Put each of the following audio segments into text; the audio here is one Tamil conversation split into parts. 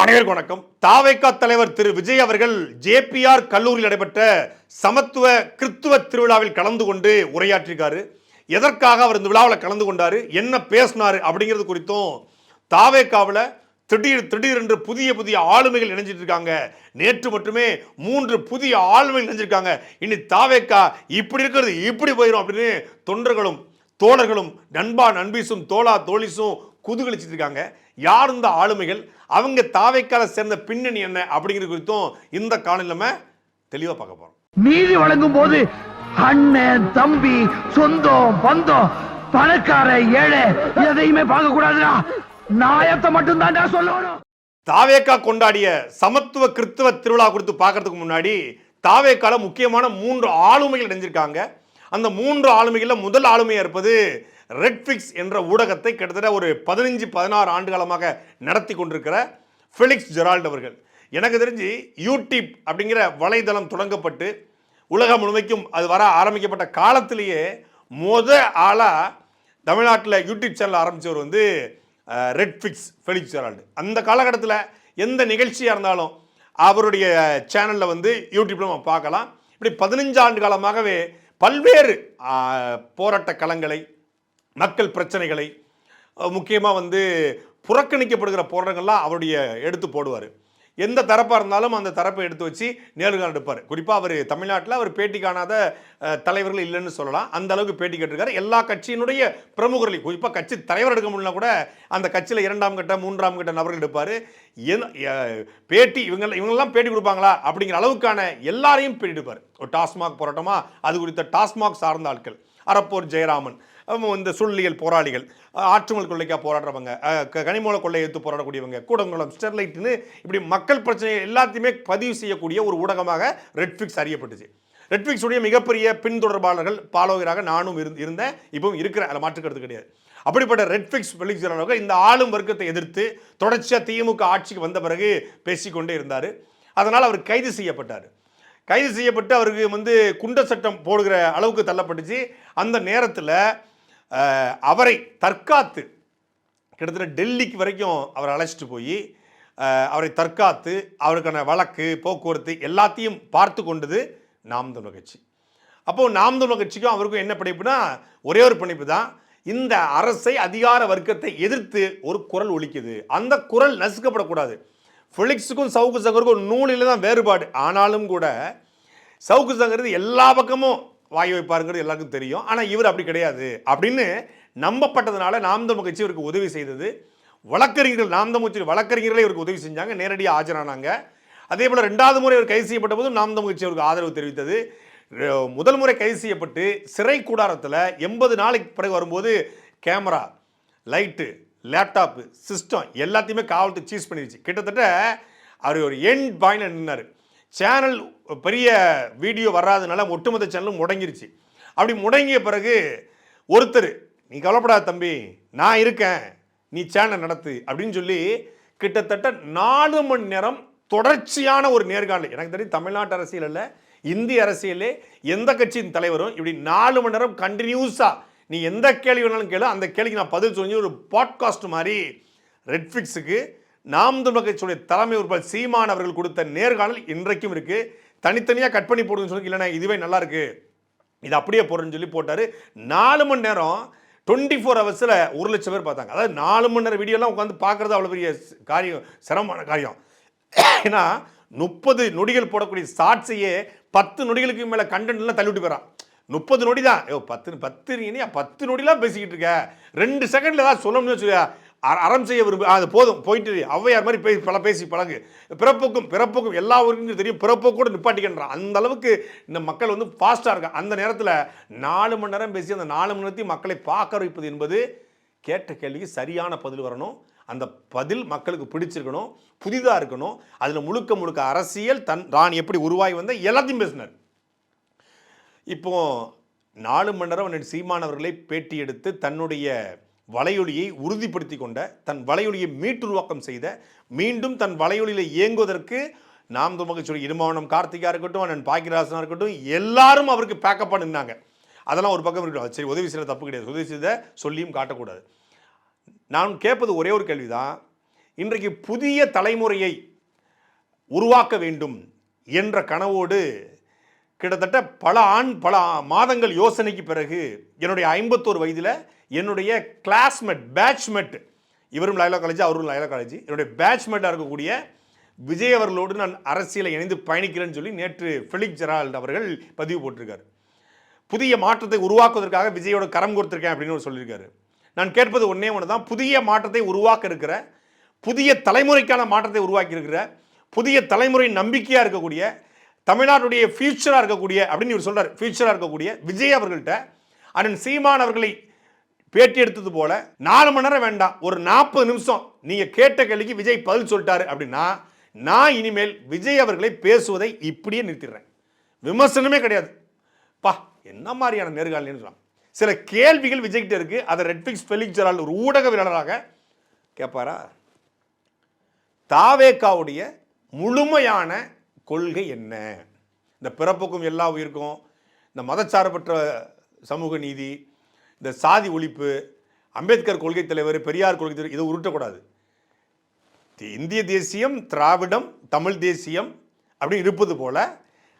அனைவருக்கும் வணக்கம். தாவேக்கா தலைவர் திரு விஜய் அவர்கள் ஜேபிஆர் கல்லூரியில் நடைபெற்ற சமத்துவ கிறித்துவ திருவிழாவில் கலந்து கொண்டு உரையாற்றிருக்காரு எதற்காக அவர் இந்த விழாவில் கலந்து கொண்டார்? என்ன பேசினாரு? அப்படிங்கிறது குறித்தும் தாவேக்காவில் திடீர் திடீரென்று புதிய புதிய ஆளுமைகள் இணைஞ்சிட்டு இருக்காங்க நேற்று மட்டுமே மூன்று புதிய ஆளுமைகள் இணைஞ்சிருக்காங்க. இனி தாவேக்கா இப்படி இருக்கிறது இப்படி போயிடும் அப்படின்னு தொண்டர்களும் தோழர்களும் நண்பா நண்பீசும் தோழா தோழிசும் குதூகலிச்சிட்டு இருக்காங்க யார் இந்த ஆளுமைகள்? அவங்க தாவைக்கால சேர்ந்த பின்னணி என்ன அப்படிங்கிறது குறித்தும் இந்த காணொலி நம்ம தெளிவாக பார்க்க போறோம். நீதி வழங்கும் போது அண்ணன் தம்பி சொந்தம் பந்தம் பணக்கார ஏழை எதையுமே பார்க்க கூடாதுடா. நாயத்தை மட்டும் தான்டா சொல்லணும். தாவேக்கா கொண்டாடிய சமத்துவ கிறித்துவ திருவிழா குறித்து பார்க்கறதுக்கு முன்னாடி தாவேக்கால முக்கியமான மூன்று ஆளுமைகள் இணைஞ்சிருக்காங்க அந்த மூன்று ஆளுமைகளில் முதல் ஆளுமையாக இருப்பது ரெட்ஃபிக்ஸ் என்ற ஊடகத்தை கிட்டத்தட்ட ஒரு பதினஞ்சு பதினாறு ஆண்டு காலமாக நடத்தி கொண்டிருக்கிற ஃபெலிக்ஸ் ஜெரால்ட் அவர்கள். எனக்கு தெரிஞ்சு யூடியூப் அப்படிங்கிற வலைதளம் தொடங்கப்பட்டு உலகம் முழுமைக்கும் அது வர ஆரம்பிக்கப்பட்ட காலத்திலேயே முத ஆளாக தமிழ்நாட்டில் யூடியூப் சேனல் ஆரம்பித்தவர் வந்து ரெட்ஃபிக்ஸ் ஃபெலிக்ஸ் ஜெரால்டு அந்த காலகட்டத்தில் எந்த நிகழ்ச்சியாக இருந்தாலும் அவருடைய சேனலில் வந்து யூடியூப்பில் நம்ம பார்க்கலாம். இப்படி பதினஞ்சு ஆண்டு காலமாகவே பல்வேறு போராட்ட களங்களை மக்கள் பிரச்சனைகளை முக்கியமாக வந்து புறக்கணிக்கப்படுகிற போராட்டங்கள்லாம் அவருடைய எடுத்து போடுவார். எந்த தரப்பாக இருந்தாலும் அந்த தரப்பை எடுத்து வச்சு நேர்காணல் எடுப்பார். குறிப்பாக அவர் தமிழ்நாட்டில் அவர் பேட்டி காணாத தலைவர்கள் இல்லைன்னு சொல்லலாம். அந்த அளவுக்கு பேட்டி கேட்டிருக்காரு. எல்லா கட்சியினுடைய பிரமுகர்களையும் குறிப்பாக கட்சி தலைவர் எடுக்க முடியல கூட அந்த கட்சியில் இரண்டாம் கட்ட மூன்றாம் கட்ட நபர்கள் எடுப்பார். என் பேட்டி இவங்க இவங்கெல்லாம் பேட்டி கொடுப்பாங்களா அப்படிங்கிற அளவுக்கான எல்லாரையும் பேட்டி எடுப்பார். ஒரு டாஸ்மாக் போராட்டமாக அது குறித்த டாஸ்மாக் சார்ந்த ஆட்கள். அறப்போர் ஜெயராமன். இந்த சூழலியல் போராளிகள் ஆற்றுமல் கொள்ளைக்காக போராடுறவங்க க- கனிமூல கொள்ளை எடுத்து போராடக்கூடியவங்க கூடங்குளம் ஸ்டெர்லைட்னு இப்படி மக்கள் பிரச்சனை எல்லாத்தையுமே பதிவு செய்யக்கூடிய ஒரு ஊடகமாக ரெட்ஃபிக்ஸ் அறியப்பட்டுச்சு. ரெட்ஃபிக்ஸுடைய மிகப்பெரிய பின்தொடர்பாளர்கள் பாலோகராக நானும் இரு இருந்தேன் இப்பவும் இருக்கிறேன் அதில் மாற்றுக்கிறது கிடையாது. அப்படிப்பட்ட ரெட்ஃபிக்ஸ் வெளிச்சலாளர்கள் இந்த ஆளும் வர்க்கத்தை எதிர்த்து தொடர்ச்சியாக திமுக ஆட்சிக்கு வந்த பிறகு பேசிக்கொண்டே இருந்தார். அதனால் அவர் கைது செய்யப்பட்டார். கைது செய்யப்பட்டு அவருக்கு வந்து குண்ட சட்டம் போடுகிற அளவுக்கு தள்ளப்பட்டுச்சு. அந்த நேரத்தில் அவரை தற்காத்து கிட்டத்தட்ட டெல்லிக்கு வரைக்கும் அவரை அழைச்சிட்டு போய் அவரை தற்காத்து அவருக்கான வழக்கு போக்குவரத்து எல்லாத்தையும் பார்த்து கொண்டது நாம் தமிழ் கட்சி அப்போது நாம் தமிழ் கட்சிக்கும் அவருக்கும் என்ன பிணைப்புனா ஒரே ஒரு பிணைப்பு தான். இந்த அரசை அதிகார வர்க்கத்தை எதிர்த்து ஒரு குரல் ஒழிக்குது அந்த குரல் நசுக்கப்படக்கூடாது. ஃபெலிக்ஸுக்கும் சவுக்கு சங்கருக்கும் நூலில் தான் வேறுபாடு. ஆனாலும் கூட சவுக்கு சங்கர் எல்லா பக்கமும் வாய் வைப்பாருங்கிறது எல்லாருக்கும் தெரியும். ஆனால் இவர் அப்படி கிடையாது. அப்படின்னு நம்பப்பட்டதுனால நாம் தமிழ் கட்சி இவருக்கு உதவி செய்தது. வழக்கறிஞர்கள் நாம் தமிழ் கட்சி வழக்கறிஞர்களே இவருக்கு உதவி செஞ்சாங்க. நேரடியாக ஆஜரானாங்க. அதே போல் ரெண்டாவது முறை அவர் கைது செய்யப்பட்ட போதும் நாம் தமிழ் கட்சி அவருக்கு ஆதரவு தெரிவித்தது. முதல் முறை கைது செய்யப்பட்டு சிறை கூடாரத்தில் எண்பது நாளைக்கு பிறகு வரும்போது கேமரா லைட்டு லேப்டாப்பு சிஸ்டம் எல்லாத்தையுமே காவல்துறை சீஸ் பண்ணிடுச்சு கிட்டத்தட்ட அவர் ஒரு எண்ட் பாயிண்ட் நின்னார். சேனல் பெரிய வீடியோ வராதனால ஒட்டுமொத்த சேனலும் முடங்கிருச்சு. அப்படி முடங்கிய பிறகு ஒருத்தர் நீ கவலைப்படாத தம்பி நான் இருக்கேன் நீ சேனல் நடத்து அப்படின்னு சொல்லி கிட்டத்தட்ட நாலு மணி நேரம் தொடர்ச்சியான ஒரு நேர்காணல். எனக்கு தெரியும் தமிழ்நாட்டு அரசியல் இந்திய அரசியலே எந்த கட்சியின் தலைவரும் இப்படி நாலு மணி நேரம் கண்டினியூஸாக நீ எந்த கேள்வி வேணாலும் கேளு அந்த கேள்விக்கு நான் பதில் சொல்லி ஒரு பாட்காஸ்ட் மாதிரி ரெட்ஃபிக்ஸுக்கு நாம் தமிழர் கட்சியுடைய தலைமை உறுப்பினர் சீமான் அவர்கள் கொடுத்த நேர்காணல் இன்றைக்கும் இருக்கு. தனித்தனியாக கட் பண்ணி போடுங்கன்னு சொல்லி இல்லைண்ணா இதுவே நல்லா இருக்கு. இது அப்படியே போடுறேன்னு சொல்லி போட்டார். நாலு மணி நேரம் டுவெண்ட்டி ஃபோர் ஹவர்ஸில் ஒரு லட்சம் பேர் பார்த்தாங்க. அதாவது நாலு மணி நேரம் வீடியோலாம் உட்காந்து பார்க்குறது அவ்வளோ பெரிய காரியம் சிரமமான காரியம். ஏன்னா முப்பது நொடிகள் போடக்கூடிய ஷார்ட்ஸையே பத்து நொடிகளுக்கு மேலே கண்டென்ட்லாம் தள்ளிவிட்டு போகிறான் முப்பது நொடி தான். ஐயோ பத்து பத்து நீ பத்து நொடிலாம் பேசிக்கிட்டு இருக்க. ரெண்டு செகண்டில் ஏதாவது சொல்லணும்னு வச்சுக்கா அறம் செய்ய விரும்பு அது போதும் போயிட்டு ஔவையார் மாதிரி பேசி பல பேசி பழகு. பிறப்புக்கும் பிறப்புக்கும் எல்லா ஊருக்கும் தெரியும். பிறப்பு கூட நிப்பாட்டிக்கின்றான் அந்த அளவுக்கு இந்த மக்கள் வந்து ஃபாஸ்ட்டாக இருக்காங்க அந்த நேரத்தில் நாலு மணி நேரம் பேசி அந்த நாலு மணி நேரத்தையும் மக்களை பார்க்க வைப்பது என்பது கேட்ட கேள்விக்கு சரியான பதில் வரணும். அந்த பதில் மக்களுக்கு பிடிச்சிருக்கணும் புதிதாக இருக்கணும். அதில் முழுக்க முழுக்க அரசியல் தன் தான் எப்படி உருவாகி வந்த எல்லாத்தையும் பேசினார். இப்போ நாலு மணி நேரம் சீமானவர்களை பேட்டி எடுத்து தன்னுடைய வலையொலியை உறுதிப்படுத்தி கொண்ட தன் வலையொலியை மீட்டுருவாக்கம் செய்த மீண்டும் தன் வலையொலியில் இயங்குவதற்கு நாம் துமகச்சொல்லி இருமாவனம் கார்த்திகா இருக்கட்டும் அண்ணன் பாக்கியராசனாக இருக்கட்டும் எல்லாரும் அவருக்கு பேக்கப் பண்ணிருந்தாங்க அதெல்லாம் ஒரு பக்கம் இருக்கட்டும். சரி உதவி செய்யற தப்பு கிடையாது. உதவி செய்த சொல்லியும் காட்டக்கூடாது. நான் கேட்பது ஒரே ஒரு கேள்விதான். இன்றைக்கு புதிய தலைமுறையை உருவாக்க வேண்டும் என்ற கனவோடு கிட்டத்தட்ட பல ஆண் பல மாதங்கள் யோசனைக்கு பிறகு என்னுடைய ஐம்பத்தோரு வயதில் என்னுடைய கிளாஸ்மேட் பேட்ச்மேட் இவரும் லயலா காலேஜ் அவரும் லயலா காலேஜ் என்னுடைய பேட்ச்மேட்டாக இருக்கக்கூடிய விஜய் அவர்களோடு நான் அரசியலை இணைந்து பயணிக்கிறேன்னு சொல்லி நேற்று ஃபெலிக் ஜெரால்ட் அவர்கள் பதிவு போட்டிருக்காரு. புதிய மாற்றத்தை உருவாக்குவதற்காக விஜயோட கரம் கொடுத்துருக்கேன் அப்படின்னு சொல்லியிருக்காரு. நான் கேட்பது ஒன்றே ஒன்று தான் புதிய மாற்றத்தை உருவாக்க இருக்கிற புதிய தலைமுறைக்கான மாற்றத்தை உருவாக்கி இருக்கிற புதிய தலைமுறை நம்பிக்கையாக இருக்கக்கூடிய தமிழ்நாட்டுடைய ஃபியூச்சராக இருக்கக்கூடிய அப்படின்னு இவர் சொல்கிறார் ஃபியூச்சராக இருக்கக்கூடிய விஜய் அவர்கள்ட்ட அண்ணன் சீமான் அவர்களை பேட்டி எடுத்தது போல நாலு மணி நேரம் வேண்டாம் ஒரு நாற்பது நிமிஷம் நீங்கள் கேட்ட கேள்விக்கு விஜய் பதில் சொல்லிட்டாரு அப்படின்னா நான் இனிமேல் விஜய் அவர்களை பேசுவதை இப்படியே நிறுத்திடுறேன். விமர்சனமே கிடையாது. பா என்ன மாதிரியான நேர்காணல் சொல்லலாம். சில கேள்விகள் விஜய்கிட்ட இருக்கு. அதை ரெட்ஃபிக்ஸ் ஃபெலிக் ஜெரால்ட் ஒரு ஊடகவியலாளராக கேட்பாரா? தாவேக்காவுடைய முழுமையான கொள்கை என்ன? இந்த பிறப்புக்கும் எல்லா உயிருக்கும் இந்த மதச்சார்பற்ற சமூக நீதி இந்த சாதி ஒழிப்பு அம்பேத்கர் கொள்கை தலைவர் பெரியார் கொள்கை தலைவர் இதை உருட்டக்கூடாது. இந்திய தேசியம் திராவிடம் தமிழ் தேசியம் அப்படின்னு இருப்பது போல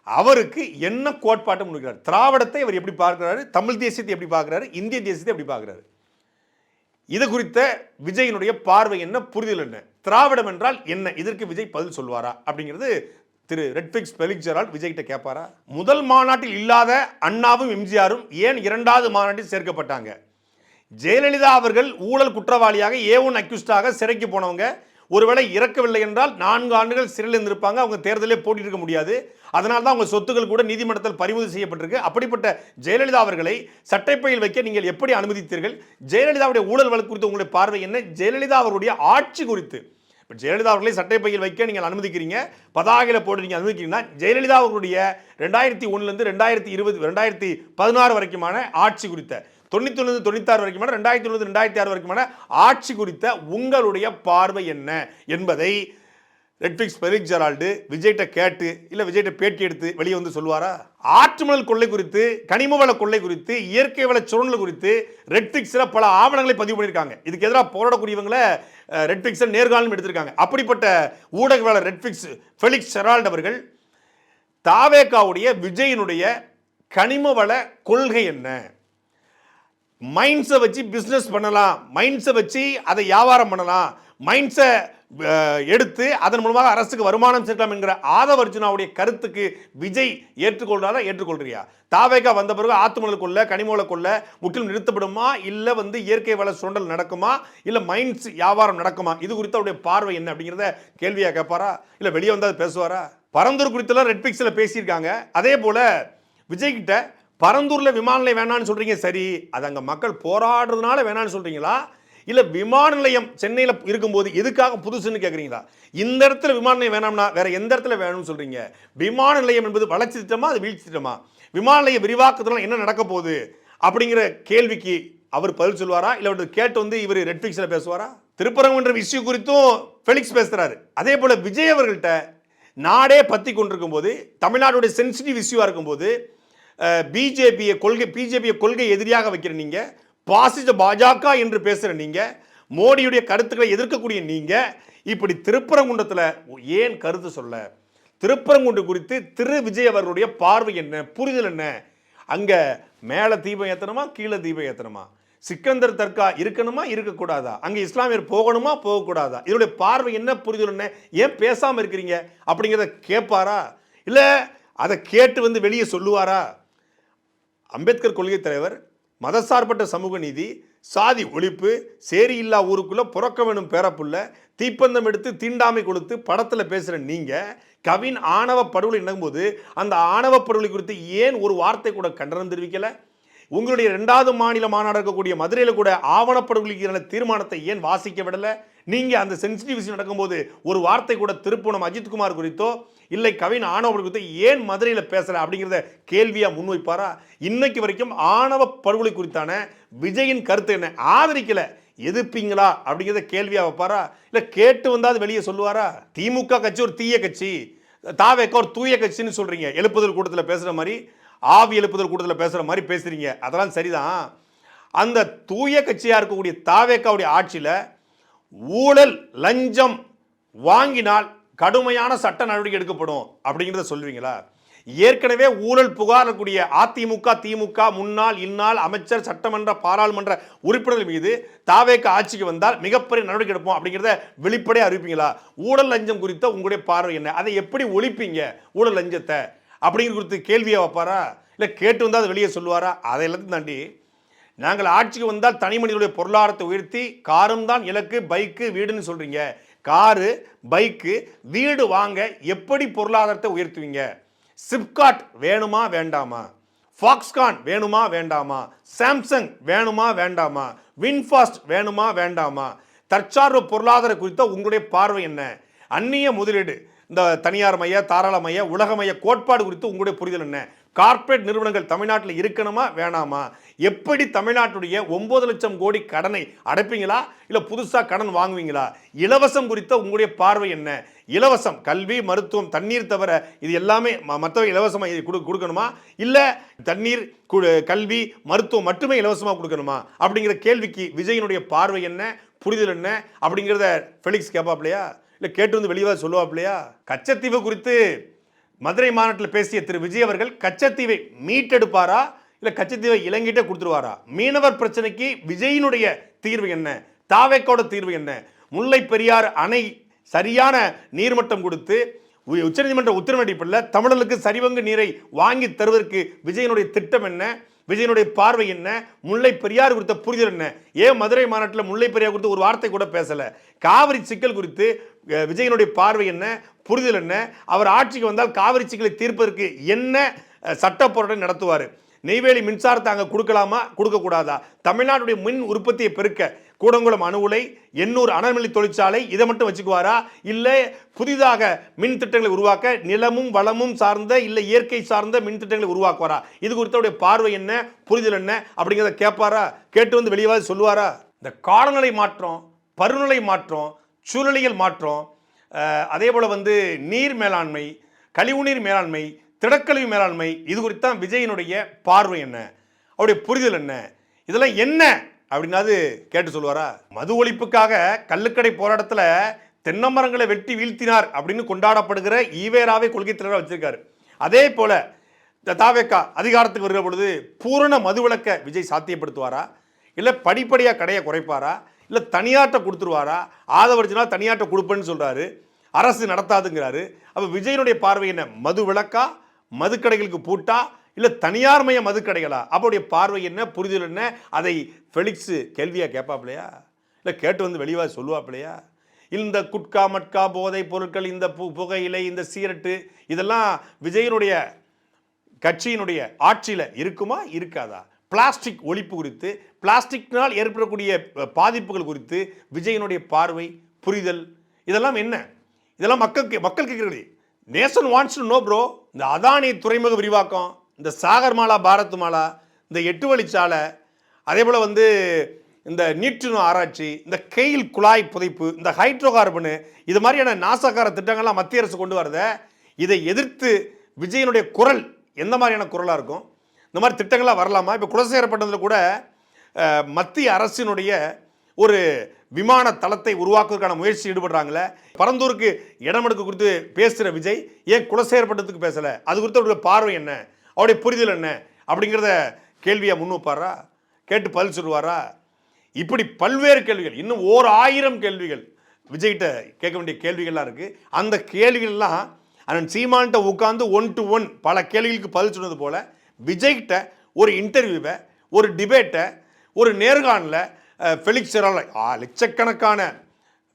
அவருக்கு என்ன கோட்பாட்டை முன்வைக்கிறார் திராவிடத்தை அவர் எப்படி பார்க்குறாரு? தமிழ் தேசியத்தை எப்படி பார்க்குறாரு? இந்திய தேசியத்தை எப்படி பார்க்குறாரு? இது குறித்த விஜயனுடைய பார்வை என்ன? புரிதல் என்ன? திராவிடம் என்றால் என்ன? இதற்கு விஜய் பதில் சொல்வாரா அப்படிங்கிறது திரு ரெட்ஃபிக்ஸ் பெலிக்சரால் விஜய்கிட்ட கேட்பாரா? முதல் மாநாட்டில் இல்லாத அண்ணாவும் எம்ஜிஆரும் ஏன் இரண்டாவது மாநாட்டில் சேர்க்கப்பட்டாங்க? ஜெயலலிதா அவர்கள் ஊழல் குற்றவாளியாக ஏ ஒன் அக்யூஸ்டாக சிறைக்கு போனவங்க ஒருவேளை இறக்கவில்லை என்றால் நான்கு ஆண்டுகள் சிறையில் இருந்திருப்பாங்க அவங்க தேர்தலே போட்டிருக்க முடியாது. அதனால தான் அவங்க சொத்துக்கள் கூட நீதிமன்றத்தில் பறிமுதல் செய்யப்பட்டிருக்கு. அப்படிப்பட்ட ஜெயலலிதா அவர்களை சட்டைப்பையில் வைக்க நீங்கள் எப்படி அனுமதித்தீர்கள்? ஜெயலலிதாவுடைய ஊழல் வழக்கு குறித்து உங்களுடைய பார்வை என்ன? ஜெயலலிதா அவருடைய ஆட்சி குறித்து. இப்போ ஜெயலலிதா அவர்களை சட்டைப்பையில் வைக்க நீங்கள் அனுமதிக்கிறீங்க பதாகையில் போட்டு நீங்கள் அனுமதிக்கிறீங்கன்னா ஜெயலலிதா அவர்களுடைய ரெண்டாயிரத்தி ஒன்றுலேருந்து ரெண்டாயிரத்தி இருபது ரெண்டாயிரத்தி பதினாறு வரைக்குமான ஆட்சி குறித்த தொண்ணூற்றி ஒன்று தொண்ணூத்தாறு வரைக்குமான ரெண்டாயிரத்தி ஒன்று ரெண்டாயிரத்தி ஆறு வரைக்குமான ஆட்சி குறித்த உங்களுடைய பார்வை என்ன என்பதை ரெட்ஃபிக்ஸ் பெரிக் ஜெரால்டு விஜய்கிட்ட கேட்டு இல்லை விஜய்கிட்ட பேட்டி எடுத்து வெளியே வந்து சொல்லுவாரா? ஆற்றுமணல் கொள்ளை குறித்து கனிம வள கொள்ளை குறித்து இயற்கை வள சுரண்டல் குறித்து ரெட்ஃபிக்ஸில் பல ஆவணங்களை பதிவு பண்ணியிருக்காங்க. இதுக்கு எதிராக போராடக்கூடியவங்களை ரெட்ஃபிக்ஸை நேர்காலம் எடுத்திருக்காங்க. அப்படிப்பட்ட ஊடகவாளர் ரெட்ஃபிக்ஸ் ஃபெலிக்ஸ் செரால்ட் அவர்கள் தாவேக்காவுடைய விஜயினுடைய கனிம வள கொள்கை என்ன? மைண்ட்ஸை வச்சு பிஸ்னஸ் பண்ணலாம். மைண்ட்ஸை வச்சு அதை வியாபாரம் பண்ணலாம். மைண்ட்ஸை எடுத்து அதன் மூலமாக அரசுக்கு வருமானம் சேர்க்கலாம் என்கிற ஆதவ அர்ஜுனாவுடைய கருத்துக்கு விஜய் ஏற்றுக்கொள்றாரா ஏற்றுக்கொள்றியா? தாவேகா வந்த பிறகு ஆத்துமலை கொள்ள கனிமூல கொள்ள முற்றிலும் நிறுத்தப்படுமா? இல்லை வந்து இயற்கை வள சுரண்டல் நடக்குமா? இல்லை மைண்ட்ஸ் வியாபாரம் நடக்குமா? இது குறித்து அவருடைய பார்வை என்ன அப்படிங்கிறத கேள்வியா கேட்பாரா? இல்லை வெளியே வந்தால் பேசுவாரா? பரந்தூர் குறித்தெல்லாம் ரெட் பிக்ஸில் பேசியிருக்காங்க. அதே போல் விஜய் பரந்தூரில் விமான நிலையம் வேணான்னு சொல்கிறீங்க சரி. அது அங்கே மக்கள் போராடுறதுனால வேணான்னு சொல்கிறீங்களா இல்லை விமான நிலையம் சென்னையில் இருக்கும்போது எதுக்காக புதுசுன்னு கேட்குறீங்களா இந்த இடத்துல விமான நிலையம் வேணாம்னா வேற எந்த இடத்துல வேணும்னு சொல்கிறீங்க விமான நிலையம் என்பது வளர்ச்சி திட்டமா அது வீழ்ச்சி திட்டமா? விமான நிலைய விரிவாக்கத்தினால என்ன நடக்க போகுது? அப்படிங்கிற கேள்விக்கு அவர் பதில் சொல்வாரா இல்லை அவர் கேட்டு வந்து இவர் ரெட்ஃபிக்ஸில் பேசுவாரா? திருப்பரங்குன்ற இஷ்யூ குறித்தும் ஃபெலிக்ஸ் பேசுகிறாரு அதே போல் விஜய் அவர்கள்ட்ட நாடே பற்றி கொண்டிருக்கும் போது தமிழ்நாடுடைய சென்சிட்டிவ் இஷ்யூவாக இருக்கும்போது பிஜேபியை கொள்கை பிஜேபியை கொள்கை எதிரியாக வைக்கிற நீங்கள் பாசிச பாஜக என்று பேசுகிற நீங்கள் மோடியுடைய கருத்துக்களை எதிர்க்கக்கூடிய நீங்கள் இப்படி திருப்பரங்குன்றத்தில் ஏன் கருத்து சொல்ல? திருப்பரங்குன்று குறித்து திரு. விஜய் அவர்களுடைய பார்வை என்ன? புரிதல் என்ன? அங்கே மேலே தீபம் ஏற்றணுமா கீழே தீபம் ஏற்றணுமா சிக்கந்தர் தர்கா இருக்கணுமா? இருக்கக்கூடாதா? அங்கே இஸ்லாமியர் போகணுமா? போகக்கூடாதா? இதனுடைய பார்வை என்ன? புரிதல் என்ன? ஏன் பேசாமல் இருக்கிறீங்க? அப்படிங்கிறத கேட்பாரா? இல்லை அதை கேட்டு வந்து வெளியே சொல்லுவாரா? அம்பேத்கர் கொள்கை தலைவர் மதசார்பற்ற சமூக நீதி சாதி ஒழிப்பு சேரியில்லா இல்லா புறக்க வேணும் பேரப்புள்ள தீப்பந்தம் எடுத்து தீண்டாமை கொடுத்து படத்தில் பேசுகிற நீங்கள் கவின் ஆணவ படுகொலை நடக்கும்போது அந்த ஆணவ படுகொலை குறித்து ஏன் ஒரு வார்த்தை கூட கண்டனம் தெரிவிக்கலை? உங்களுடைய ரெண்டாவது மாநில மாநாடு இருக்கக்கூடிய மதுரையில் கூட ஆவணப்படுகொலைக்கான தீர்மானத்தை ஏன் வாசிக்க விடலை? நீங்கள் அந்த சென்சிட்டிவ் விஷயம் நடக்கும்போது ஒரு வார்த்தை கூட திருப்பணம் அஜித்குமார் குறித்தோ இல்லை கவின் ஆணவ குறித்தோ ஏன் மதுரையில் பேசலை அப்படிங்கிறத கேள்வியாக முன்வைப்பாரா இன்னைக்கு வரைக்கும் ஆணவ படுகொலை குறித்தான விஜயின் கருத்து என்ன? ஆதரிக்கல. எதிர்ப்பீங்களா? அப்படிங்கிறத கேள்வியாக வைப்பாரா? இல்லை கேட்டு வந்தால் வெளியே சொல்லுவாரா? திமுக கட்சி ஒரு தீய கட்சி. தாவேக்க ஒரு தூய கட்சின்னு சொல்கிறீங்க எழுப்புதல் கூட்டத்தில் பேசுகிற மாதிரி ஆவி எழுப்புதல் கூட்டத்தில் பேசுகிற மாதிரி பேசுகிறீங்க அதெல்லாம் சரிதான். அந்த தூய கட்சியாக இருக்கக்கூடிய தாவேக்காவுடைய ஆட்சியில் ஊழல் லஞ்சம் வாங்கினால் கடுமையான சட்ட நடவடிக்கை எடுக்கப்படும் அப்படிங்கிறத சொல்லுவீங்களா? ஏற்கனவே ஊழல் புகாரக்கூடிய அதிமுக திமுக முன்னாள் இந்நாள் அமைச்சர் சட்டமன்ற பாராளுமன்ற உறுப்பினர்கள் மீது தாவேக்க ஆட்சிக்கு வந்தால் மிகப்பெரிய நடவடிக்கை எடுப்போம் அப்படிங்கிறத வெளிப்படையாக அறிவிப்பீங்களா? ஊழல் லஞ்சம் குறித்த உங்களுடைய பார்வை என்ன? அதை எப்படி ஒழிப்பீங்க ஊழல் லஞ்சத்தை? அப்படிங்கிற குறித்து கேள்வியை வைப்பாரா? இல்லை கேட்டு வந்தால் அதை வெளியே சொல்லுவாரா? அதை எல்லாத்தையும் தாண்டி நாங்கள் ஆட்சிக்கு வந்தால் தனி மனிதனுடைய பொருளாதாரத்தை உயர்த்தி காரும் தான் இலக்கு பைக்கு வீடுன்னு சொல்கிறீங்க காரு பைக்கு வீடு வாங்க எப்படி பொருளாதாரத்தை உயர்த்துவீங்க? சிப்காட் வேணுமா வேண்டாமா? ஃபாக்ஸ்கான் வேணுமா வேண்டாமா? சாம்சங் வேணுமா வேண்டாமா? வின்ஃபாஸ்ட் வேணுமா வேண்டாமா? தற்சார்பு பொருளாதார குறித்த உங்களுடைய பார்வை என்ன? அந்நிய முதலீடு இந்த தனியார் மைய தாராள மைய உலக மைய கோட்பாடு குறித்து உங்களுடைய புரிதல் என்ன? கார்ப்பரேட் நிறுவனங்கள் தமிழ்நாட்டில் இருக்கணுமா வேணாமா? எப்படி தமிழ்நாட்டுடைய ஒன்பது லட்சம் கோடி கடனை அடைப்பீங்களா? இல்லை புதுசாக கடன் வாங்குவீங்களா? இலவசம் குறித்த உங்களுடைய பார்வை என்ன? இலவசம் கல்வி மருத்துவம் தண்ணீர் தவிர இது எல்லாமே ம- மற்றவை இலவசமாக இது கொடு கொடுக்கணுமா? இல்லை தண்ணீர் கல்வி மருத்துவம் மட்டுமே இலவசமாக கொடுக்கணுமா? அப்படிங்கிற கேள்விக்கு விஜயனுடைய பார்வை என்ன? புரிதல் என்ன? அப்படிங்கிறத ஃபெலிக்ஸ் கேட்பாப்லையா இல்லை கேட்டு வந்து வெளியே சொல்லுவாப்லையா? கச்சத்தீவு குறித்து மதுரை மாநாட்டில் பேசிய திரு விஜய் அவர்கள் கச்சத்தீவை மீட்டெடுப்பாரா? இல்லை கச்சத்தீவை இலங்கையிட்டே கொடுத்துருவாரா? மீனவர் பிரச்சனைக்கு விஜயினுடைய தீர்வு என்ன? தாவேக்கோட தீர்வு என்ன? முல்லை பெரியார் அணை சரியான நீர்மட்டம் கொடுத்து உ- உச்சநீதிமன்ற உத்தரவடிப்பில் தமிழர்களுக்கு சரிவங்கு நீரை வாங்கி தருவதற்கு விஜயனுடைய திட்டம் என்ன? விஜயனுடைய பார்வை என்ன? முல்லை பெரியார் குறித்த புரிதல் என்ன? ஏன் மதுரை மாநாட்டில் முல்லை பெரியார் குறித்து ஒரு வார்த்தை கூட பேசலை? காவிரி சிக்கல் குறித்து விஜயனுடைய பார்வை என்ன? புரிதல் என்ன? அவர் ஆட்சிக்கு வந்தால் காவிரி சிக்கலை தீர்ப்பதற்கு என்ன சட்ட போராட்டம் நடத்துவார்? நெய்வேலி மின்சாரத்தை அங்கே கொடுக்கலாமா? கொடுக்கக்கூடாதா? தமிழ்நாட்டுடைய மின் உற்பத்தியை பெருக்க கூடங்குளம் அணு உலை எண்ணூர் அனல்மின் தொழிற்சாலை இதை மட்டும் வச்சுக்குவாரா? இல்லை புதிதாக மின் திட்டங்களை உருவாக்க நிலமும் வளமும் சார்ந்த இல்லை இயற்கை சார்ந்த மின் திட்டங்களை உருவாக்குவாரா? இது குறித்தவுடைய பார்வை என்ன புரிதல் என்ன அப்படிங்கிறத கேட்பாரா? கேட்டு வந்து வெளியவாது சொல்லுவாரா? இந்த காலநிலை மாற்றம் பருவநிலை மாற்றம் சூழலியல் மாற்றம் அதே போல் வந்து நீர் மேலாண்மை கழிவுநீர் மேலாண்மை திடக்கழிவு மேலாண்மை இது குறித்தான் விஜயனுடைய பார்வை என்ன அவருடைய புரிதல் என்ன இதெல்லாம் என்ன அப்படின்னாது கேட்டு சொல்லுவாரா? மது ஒழிப்புக்காக கள்ளுக்கடை போராட்டத்தில் தென்னமரங்களை வெட்டி வீழ்த்தினார் அப்படின்னு கொண்டாடப்படுகிற ஈவேராவை கொள்கை தலைவராக வச்சிருக்காரு. அதே போல இந்த தாவேக்கா அதிகாரத்துக்கு வருகிற பொழுது பூரண மதுவிலக்க விஜய் சாத்தியப்படுத்துவாரா? இல்லை படிப்படியாக கடையை குறைப்பாரா? இல்லை தனியார்ட்ட கொடுத்துருவாரா? ஆதவர்ஜனா தனியார்ட்ட கொடுப்பேன்னு சொல்கிறாரு அரசு நடத்தாதுங்கிறாரு. அப்போ விஜயனுடைய பார்வை என்ன? மது விளக்கா? மதுக்கடைகளுக்கு பூட்டா? இல்லை தனியார் தனியார்மய மதுக்கடைகளா அப்போடைய பார்வை என்ன? புரிதல் என்ன? அதை ஃபெலிக்ஸு கேள்வியாக கேட்பாப்பிலையா? இல்லை கேட்டு வந்து வெளிவாக சொல்லுவாப்பிலையா? இந்த குட்கா மட்கா போதைப் பொருட்கள் இந்த பு புகையிலை இந்த சீரட்டு இதெல்லாம் விஜயனுடைய கட்சியினுடைய ஆட்சியில் இருக்குமா? இருக்காதா? பிளாஸ்டிக் ஒழிப்பு குறித்து பிளாஸ்டிக்னால் ஏற்படக்கூடிய பாதிப்புகள் குறித்து விஜயனுடைய பார்வை புரிதல் இதெல்லாம் என்ன? இதெல்லாம் மக்களுக்கு மக்கள் கேட்குறது நேஷன் வாண்ட்ஸ் நோ ப்ரோ. இந்த அதானி துறைமுக விரிவாக்கம். இந்த சாகர் மாலா பாரத் மாலா இந்த எட்டு வழிச்சாலை அதே போல் வந்து இந்த நீற்றுணு ஆராய்ச்சி இந்த கெயில் குழாய் புதைப்பு இந்த ஹைட்ரோ கார்பனு இது மாதிரியான நாசகார திட்டங்கள்லாம் மத்திய அரசு கொண்டு வரத இதை எதிர்த்து விஜயனுடைய குரல் எந்த மாதிரியான குரலாக இருக்கும்? இந்த மாதிரி திட்டங்கள்லாம் வரலாமா? இப்போ குலசேகரப்பட்டதில் கூட மத்திய அரசினுடைய ஒரு விமான தளத்தை உருவாக்குவதற்கான முயற்சி ஈடுபடுறாங்களே. பரந்தூருக்கு இடம் எடுக்க குறித்து பேசுகிற விஜய் ஏன் குலசேகரப்பட்டத்துக்கு பேசலை? அது குறித்து அவருடைய பார்வை என்ன? அவருடைய புரிதல் என்ன அப்படிங்கிறத கேள்வியாக முன் வைப்பாரா கேட்டு பதில் சொல்லுவாரா? இப்படி பல்வேறு கேள்விகள் இன்னும் ஓர் ஆயிரம் கேள்விகள் விஜய்கிட்ட கேட்க வேண்டிய கேள்விகள்லாம் இருக்குது அந்த கேள்விகள்லாம் அண்ணன் சீமான்கிட்ட உட்காந்து ஒன் டு ஒன் பல கேள்விகளுக்கு பதில் சொன்னது போல் விஜய்கிட்ட ஒரு இன்டர்வியூவை ஒரு டிபேட்டை ஒரு நேர்காணலை ஃபெலிக்ஸ் லட்சக்கணக்கான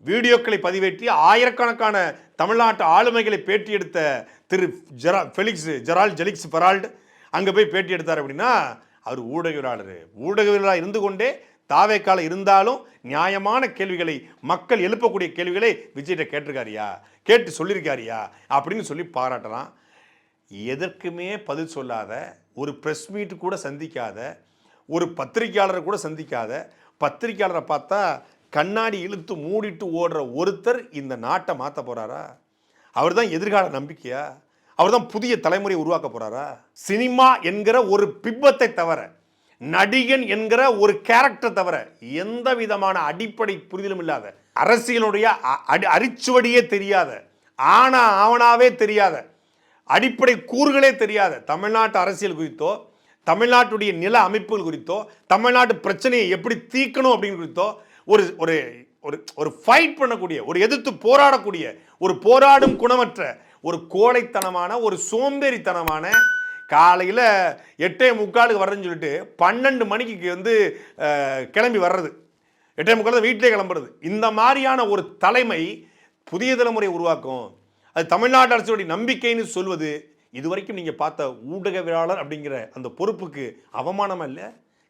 வீடியோக்களை பதிவேற்றி ஆயிரக்கணக்கான தமிழ்நாட்டு ஆளுமைகளை பேட்டி எடுத்த திரு ஜெரா ஃபெலிக்ஸ் ஜெரால் ஜெலிக்ஸ் பெரால்டு அங்கே போய் பேட்டி எடுத்தார் அப்படின்னா அவர் ஊடகவியலாளர். ஊடகவியலாளர் இருந்து கொண்டே தாவேக்கால இருந்தாலும் நியாயமான கேள்விகளை மக்கள் எழுப்பக்கூடிய கேள்விகளை விஜய்கிட்ட கேட்டிருக்காரியா? கேட்டு சொல்லியிருக்காரியா அப்படின்னு சொல்லி பாராட்டலாம். எதற்குமே பதில் சொல்லாத ஒரு ப்ரெஸ் மீட் கூட சந்திக்காத ஒரு பத்திரிகையாளரை கூட சந்திக்காத பத்திரிக்கையாளரை பார்த்தா கண்ணாடி இழுத்து மூடிட்டு ஓடுற ஒருத்தர் இந்த நாட்டை மாற்ற போகிறாரா அவர் தான் எதிர்கால நம்பிக்கையா? அவர் தான் புதிய தலைமுறையை உருவாக்க போகிறாரா சினிமா என்கிற ஒரு பிம்பத்தை தவிர நடிகன் என்கிற ஒரு கேரக்டர் தவிர எந்த விதமான அடிப்படை புரிதலும் இல்லாத அரசியலுடைய அ- அடி அரிச்சுவடியே தெரியாத ஆனா ஆவனாவே தெரியாத அடிப்படை கூறுகளே தெரியாத தமிழ்நாட்டு அரசியல் குறித்தோ தமிழ்நாட்டுடைய நில அமைப்புகள் குறித்தோ தமிழ்நாட்டு பிரச்சனையை எப்படி தீர்க்கணும் அப்படின்னு குறித்தோ ஒரு ஒரு ஒரு ஒரு ஃபைட் பண்ணக்கூடிய ஒரு எதிர்த்து போராடக்கூடிய ஒரு போராடும் குணமற்ற ஒரு கோழைத்தனமான ஒரு சோம்பேறித்தனமான காலையில் எட்டே முக்காலுக்கு வர்றேன்னு சொல்லிட்டு பன்னெண்டு மணிக்கு வந்து கிளம்பி வர்றது. எட்டே முக்கால் வீட்டிலே கிளம்புறது. இந்த மாதிரியான ஒரு தலைமை புதிய தலைமுறை உருவாக்கும். அது தமிழ்நாடு அரசுடைய நம்பிக்கைன்னு சொல்வது இதுவரைக்கும் நீங்கள் பார்த்த ஊடகவியலாளர் அப்படிங்கிற அந்த பொறுப்புக்கு அவமானமாக இல்லை?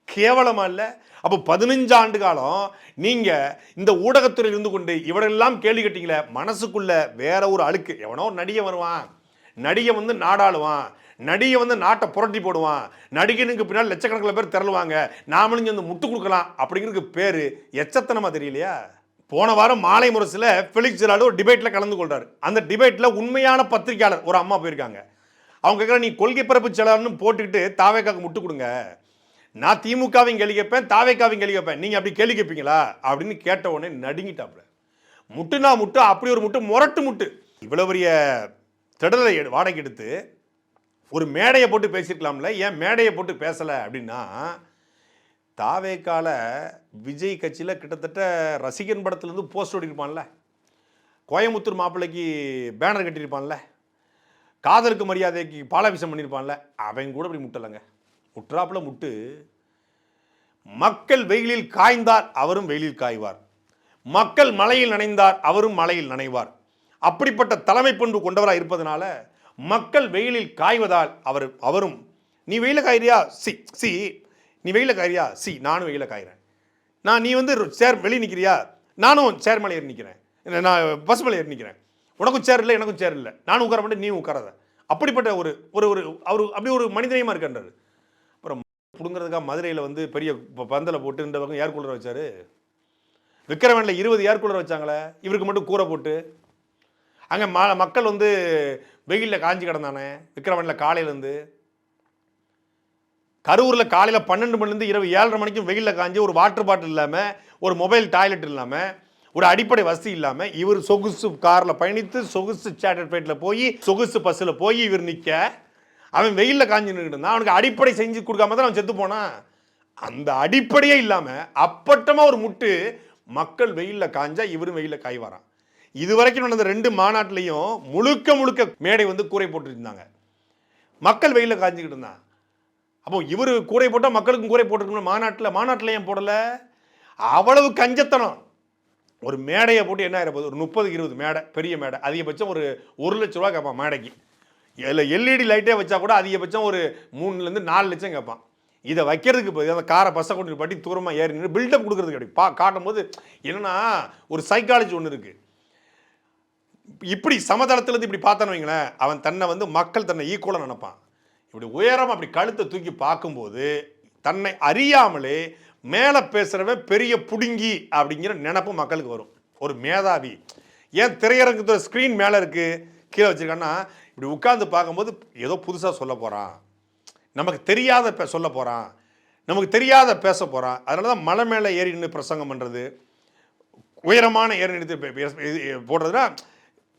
கேவலமாக இல்லை அப்போ பதினஞ்சு ஆண்டு காலம் நீங்கள் இந்த ஊடகத்துறையில் இருந்து கொண்டு இவரெல்லாம் கேள்வி கேட்டீங்களே மனசுக்குள்ளே வேற ஒரு அழுக்கு. எவனோ நடிகை வருவான். நடிகை வந்து நாடாளுவான். நடிகை வந்து நாட்டை புரட்டி போடுவான். நடிகனுக்கு பின்னால் லட்சக்கணக்கில் பேர் திரளுவாங்க. நாமளும் வந்து முட்டு கொடுக்கலாம் அப்படிங்கிறதுக்கு பேர் எச்சத்தனமா தெரியலையா? போன வாரம் மாலை முரசில் ஃபெலிக்ஸ் ஜெரால்டு ஒரு டிபேட்டில் கலந்து கொள்கிறார் அந்த டிபேட்டில் உண்மையான பத்திரிக்கையாளர் ஒரு அம்மா போயிருக்காங்க. அவங்க கேட்குற நீ கொள்கை பரப்பு செலவுன்னு போட்டுக்கிட்டு தாவேக்காக்கு முட்டு கொடுங்க. நான் திமுகவையும் கேள்வி கேட்பேன் தாவேக்காவையும் கேள்வி கேட்பேன். நீங்கள் அப்படி கேள்வி கேட்பீங்களா? அப்படின்னு கேட்ட உடனே நடுங்கிட்டாப்புல. முட்டுனா முட்டு அப்படி ஒரு முட்டு முரட்டு முட்டு. இவ்வளோ பெரிய திடலை எடு- வாடகை எடுத்து ஒரு மேடையை போட்டு பேசியிருக்கலாம்ல ஏன் மேடையை போட்டு பேசலை அப்படின்னா தாவேக்கால விஜய் கட்சியில் கிட்டத்தட்ட ரசிகன் படத்துலேருந்து போஸ்ட் ஓடிருப்பான்ல கோயம்புத்தூர் மாப்பிள்ளைக்கு பேனர் கட்டியிருப்பான்ல. காதலுக்கு மரியாதைக்கு பாலாபிஷம் பண்ணியிருப்பான்ல. அவன் கூட இப்படி முட்டலைங்க. முட்டுறாப்புல முட்டு மக்கள் வெயிலில் காய்ந்தார் அவரும் வெயிலில் காய்வார். மக்கள் மலையில் நனைந்தார் அவரும் மலையில் நனைவார். அப்படிப்பட்ட தலைமை பண்பு கொண்டவராக இருப்பதனால மக்கள் வெயிலில் காய்வதால் அவர் அவரும் நீ வெயில காயிறியா? சி சி நீ வெயில காயிறியா? சி நானும் வெயில காயிறேன். நான் நீ வந்து சேர் வெளியே நிற்கிறியா நானும் சேர் மேலே ஏறி நிற்கிறேன் நான் பஸ் மேலே ஏறி நிற்கிறேன் உனக்கும் சேர் இல்லை எனக்கும் சேர் இல்லை. நானும் உட்கார மாட்டேன் நீ உட்காராத. அப்படிப்பட்ட ஒரு ஒரு ஒரு அவர் அப்படி ஒரு மனிதனையமாக இருக்கின்றார். பிடுங்கிறதுக்காக மதுரையில் வந்து பெரிய ப- பந்தலை போட்டு இந்த பக்கம் ஏர் கூலர் வச்சார். விக்கிரவனில் இருபது ஏர் கூலர் வச்சாங்களே இவருக்கு மட்டும் கூரை போட்டு. அங்கே ம மக்கள் வந்து வெயிலில் காஞ்சி கிடந்தானே விக்கிரவனில் காலையிலேருந்து. கரூரில் காலையில் பன்னெண்டு மணிலேருந்து இரவு ஏழரை மணிக்கும் வெயிலில் காஞ்சி ஒரு வாட்டர் பாட்டில் இல்லாமல் ஒரு மொபைல் டாய்லெட் இல்லாமல் ஒரு அடிப்படை வசதி இல்லாமல் இவர் சொகுசு காரில் பயணித்து சொகுசு சேட்டர் ஃப்ளைட்டில் போய் சொகுசு பஸ்ஸில் போய் இவர் நிற்க அவன் வெயிலில் காஞ்சி நின்றுட்டு இருந்தான். அவனுக்கு அடிப்படை செஞ்சு கொடுக்காம தான் அவன் செத்து போனான். அந்த அடிப்படையே இல்லாமல் அப்பட்டமாக ஒரு முட்டு மக்கள் வெயிலில் காஞ்சா இவரும் வெயிலில் காய் வரான் இது வரைக்கும் நடந்த ரெண்டு மாநாட்டிலையும் முழுக்க முழுக்க மேடை வந்து கூரை போட்டுருந்தாங்க மக்கள் வெயிலில் காஞ்சிக்கிட்டு இருந்தான். அப்போ இவர் கூரை போட்டால் மக்களுக்கும் கூரை போட்டிருக்கணும் மாநாட்டில் மாநாட்டில் ஏன் போடலை? அவ்வளவு கஞ்சத்தனம். ஒரு மேடையை போட்டு என்ன ஆயிரம் ஒரு முப்பது இருபது மேடை பெரிய மேடை. அதிகபட்சம் ஒரு ஒரு லட்ச ரூபா கேட்பான் மேடைக்கு. இல்லை எல்இடி லைட்டே வச்சா கூட அதிகபட்சம் ஒரு மூணுலேருந்து நாலு லட்சம் கேட்பான். இதை வைக்கிறதுக்கு அந்த காரை பஸ்ஸை கொண்டு பட்டி தூரமாக ஏறி நின்று பில்டப் கொடுக்குறதுக்கு அப்படி பா காட்டும் போது என்னன்னா ஒரு சைக்காலஜி ஒன்று இருக்குது இப்படி சமதளத்துலேருந்து இப்படி பார்த்தான்னு வைங்களேன் அவன் தன்னை வந்து மக்கள் தன்னை ஈக்குவலாக நினைப்பான். இப்படி உயரம் அப்படி கழுத்தை தூக்கி பார்க்கும்போது தன்னை அறியாமலே மேலே பேசுகிறவன் பெரிய புடுங்கி அப்படிங்கிற நினப்பு மக்களுக்கு வரும். ஒரு மேதாவி. ஏன் திரையரங்கத்தோட ஸ்க்ரீன் மேலே இருக்குது கீழே வச்சுருக்கான்னா இப்படி உட்காந்து பார்க்கும்போது ஏதோ புதுசாக சொல்ல போகிறான் நமக்கு தெரியாத பே சொல்ல போகிறான் நமக்கு தெரியாத பேச போகிறான் அதனால தான் மலை மேலே ஏறி நின்று பிரசங்கம் பண்ணுறது உயரமான ஏறி நிறுத்தி பே- போடுறதுனா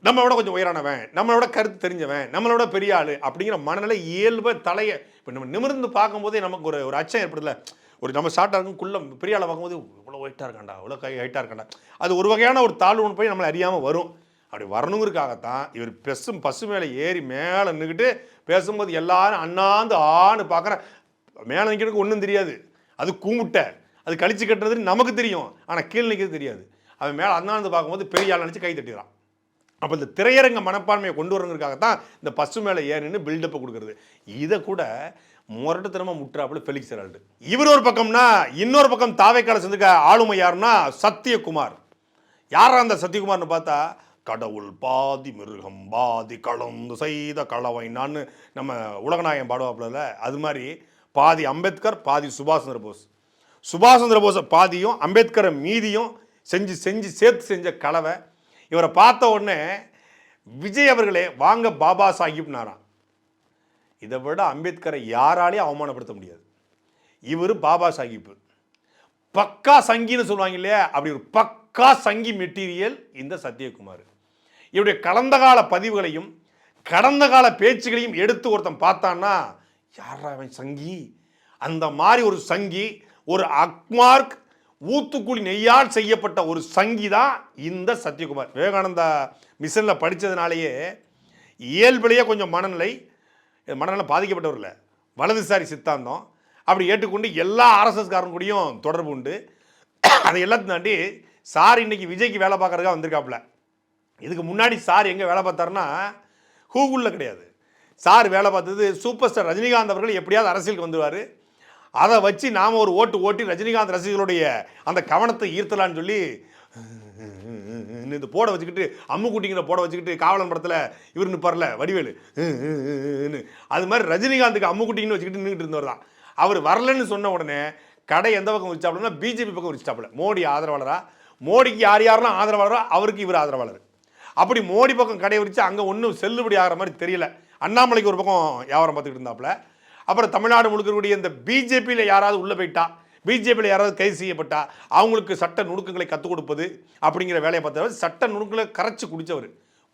நம்மளோட கொஞ்சம் உயரானவன் நம்மளோட கருத்து தெரிஞ்சவன் நம்மளோட பெரிய ஆள் அப்படிங்கிற மனநிலை இயல்பை தலையை இப்போ நம்ம நிமிர்ந்து பார்க்கும்போதே நமக்கு ஒரு ஒரு அச்சம் ஏற்படுதுல ஒரு நம்ம ஷார்ட்டாக இருக்கும் குள்ள பெரிய ஆளை பார்க்கும்போது இவ்வளோ ஒயிட்டாக இருக்காண்டா இவ்வளோ கை ஹைட்டாக இருக்காண்டா அது ஒரு வகையான ஒரு தாழ்வு ஒன்று போய் நம்மளை அறியாமல் வரும். அப்படி வரணுங்கிறதுக்காகத்தான் இவர் பெசும் பசு மேலே ஏறி மேலே நின்றுக்கிட்டு பேசும்போது எல்லாரும் அண்ணாந்து ஆன்னு பார்க்குற மேலே நிற்கிறதுக்கு ஒன்றும் தெரியாது. அது கூமுட்டை அது கழிச்சு கட்டுறது நமக்கு தெரியும். ஆனால் கீழே நிற்கிறது தெரியாது. அவன் மேலே அண்ணாந்து பார்க்கும்போது பெரிய ஆள் நினச்சி கை தட்டிடுறான். அப்போ இந்த திரையரங்க மனப்பான்மையை கொண்டு வரணுங்கிறதுக்காகத்தான் இந்த பசு மேலே ஏறின்னு பில்டப்பை கொடுக்குறது. இதை கூட முரட்டுத்தனமாக முட்டுறாப்புல ஃபெலிக்ஸ் ஹெரால்டு இவர் ஒரு பக்கம்னா இன்னொரு பக்கம் தாவைக்கால சேர்ந்துக்க ஆளுமை யாருன்னா சத்தியகுமார் யாரா அந்த சத்தியகுமார்னு பார்த்தா கடவுள் பாதி மிருகம் பாதி கலந்து செய்த களவை நான் நம்ம உலகநாயகம் பாடுவாப்புல அது மாதிரி பாதி அம்பேத்கர் பாதி சுபாஷ் சந்திர போஸ். சுபாஷ் சந்திர போஸை பாதியும் அம்பேத்கரை மீதியும் செஞ்சு செஞ்சு சேர்த்து செஞ்ச கலவை. இவரை பார்த்த உடனே விஜய் அவர்களே வாங்க பாபா சாஹிப்னாராம். இதை விட அம்பேத்கரை யாராலையும் அவமானப்படுத்த முடியாது. இவர் பாபா சாஹிப் பக்கா சங்கின்னு சொல்லுவாங்க இல்லையா? அப்படி ஒரு பக்கா சங்கி மெட்டீரியல் இந்த சத்யகுமார். இவருடைய கடந்த கால பதிவுகளையும் கடந்த கால பேச்சுகளையும் எடுத்து ஒருத்தன் பார்த்தான்னா யாரா அவன் சங்கி? அந்த மாதிரி ஒரு சங்கி ஒரு அக்மார்க் ஊத்துக்குழி நெய்யால் செய்யப்பட்ட ஒரு சங்கி தான் இந்த சத்யகுமார். விவேகானந்தா மிஷனில் படித்ததுனாலேயே இயல்பிலேயே கொஞ்சம் மனநிலை மனநிலை பாதிக்கப்பட்டவர் இல்லை. வலதுசாரி சித்தாந்தம். அப்படி ஏற்றுக்கொண்டு எல்லா ஆர்எஸ்எஸ்காரன் கூடயும் தொடர்பு உண்டு. அதை எல்லாத்தையும் தாண்டி சார் இன்னைக்கு விஜய்க்கு வேலை பார்க்குறதுக்காக வந்திருக்காப்புல. இதுக்கு முன்னாடி சார் எங்கே வேலை பார்த்தாருன்னா கூகுளில் கிடையாது. சார் வேலை பார்த்தது சூப்பர் ஸ்டார் ரஜினிகாந்த் அவர்கள் எப்படியாவது அரசியலுக்கு வந்துடுவார் அதை வச்சு நாம் ஒரு ஓட்டு ஓட்டி ரஜினிகாந்த் ரசிகர்களுடைய அந்த கவனத்தை ஈர்த்தலான்னு சொல்லி இது போட வச்சுக்கிட்டு அம்மு அம்முக்குட்டிங்கிற போட வச்சுக்கிட்டு காவலன் படத்தில் இவர் நிற்பார்ல வடிவேலு. அது மாதிரி ரஜினிகாந்துக்கு அம்மு குட்டிங்கன்னு வச்சுக்கிட்டு நின்றுட்டு இருந்தவர் தான். அவர் வரலன்னு சொன்ன உடனே கடை எந்த பக்கம் வச்சாப்புலன்னா பிஜேபி பக்கம் வச்சாப்புல மோடி ஆதரவாளரா? மோடிக்கு யார் யாரெல்லாம் ஆதரவாளரோ அவருக்கு இவர் ஆதரவாளர். அப்படி மோடி பக்கம் கடைபிடிச்சு அங்கே ஒன்றும் செல்லுபடி ஆகிற மாதிரி தெரியல. அண்ணாமலைக்கு ஒரு பக்கம் வியாபாரம் பார்த்துக்கிட்டு இருந்தாப்புல. அப்புறம் தமிழ்நாடு முழுக்கக்கூடிய இந்த பிஜேபியில் யாராவது உள்ளே போயிட்டா பிஜேபியில் யாராவது கைது செய்யப்பட்டா அவங்களுக்கு சட்ட நுணுக்கங்களை கற்றுக் கொடுப்பது அப்படிங்கிற வேலையை பார்த்தவர் சட்ட நுணுக்கங்களை கரைச்சி குடித்தவர்